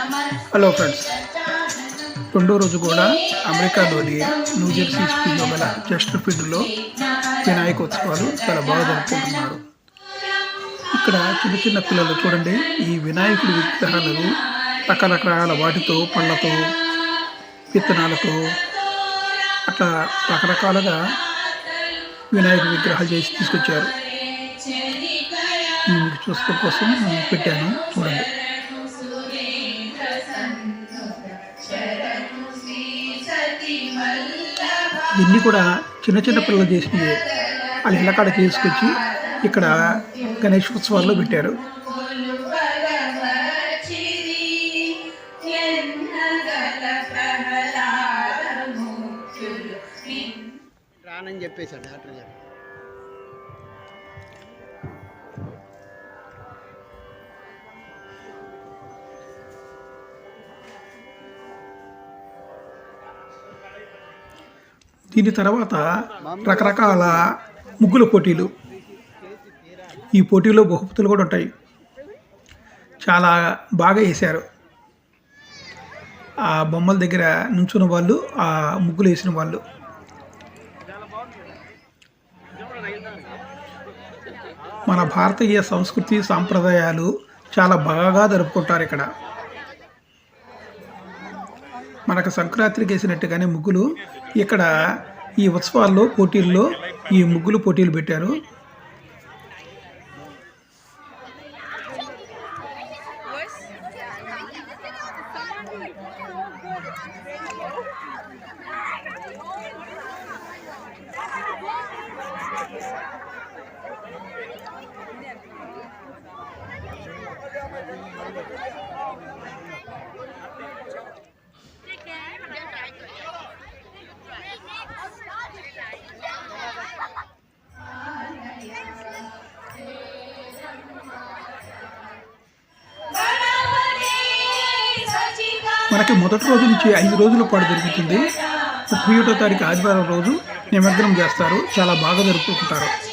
Hello friends రెండో రోజు కూడా అమెరికాలోని న్యూజెర్సీ స్కూల్లో గల జస్ట్ ఫీల్డ్లో వినాయక ఉత్సవాలు చాలా బాగా జరుపుకుంటున్నారు. ఇక్కడ చిన్న చిన్న పిల్లలు చూడండి ఈ వినాయకుడి విగ్రహాలను రకరకాల వాటితో పళ్ళతో విత్తనాలతో అట్లా రకరకాలుగా వినాయకుడి విగ్రహాలు చేసి తీసుకొచ్చారు. చూసుకోసం చూసుకో కోసం పెట్టాను. చూడండి. ఇవన్నీ కూడా చిన్న చిన్న పిల్లలు చేసినవి వాళ్ళ ఇళ్ళకాడ తీసుకొచ్చి ఇక్కడ గణేష్ ఉత్సవాల్లో పెట్టారు. రానని చెప్పేశాడు డాక్టర్ గారు. దీని తర్వాత రకరకాల ముగ్గుల పోటీలు. ఈ పోటీలో బహుమతులు కూడా ఉంటాయి. చాలా బాగా వేశారు. ఆ బొమ్మల దగ్గర నుంచున్న వాళ్ళు ఆ ముగ్గులు వేసిన వాళ్ళు. మన భారతీయ సంస్కృతి సాంప్రదాయాలు చాలా బాగా జరుపుకుంటారు ఇక్కడ. మనకు సంక్రాంతికి వేసినట్టుగానే ముగ్గులు ఇక్కడ ఈ ఉత్సవాల్లో పోటీల్లో ఈ ముగ్గులు పోటీలు పెట్టారు. మనకి మొదటి రోజు నుంచి ఐదు రోజుల పాటు జరుగుతుంది. ముప్పై ఒకటో తారీఖు ఆదివారం రోజు నిమగ్నం చేస్తారు. చాలా బాగా జరుపుకుంటారు.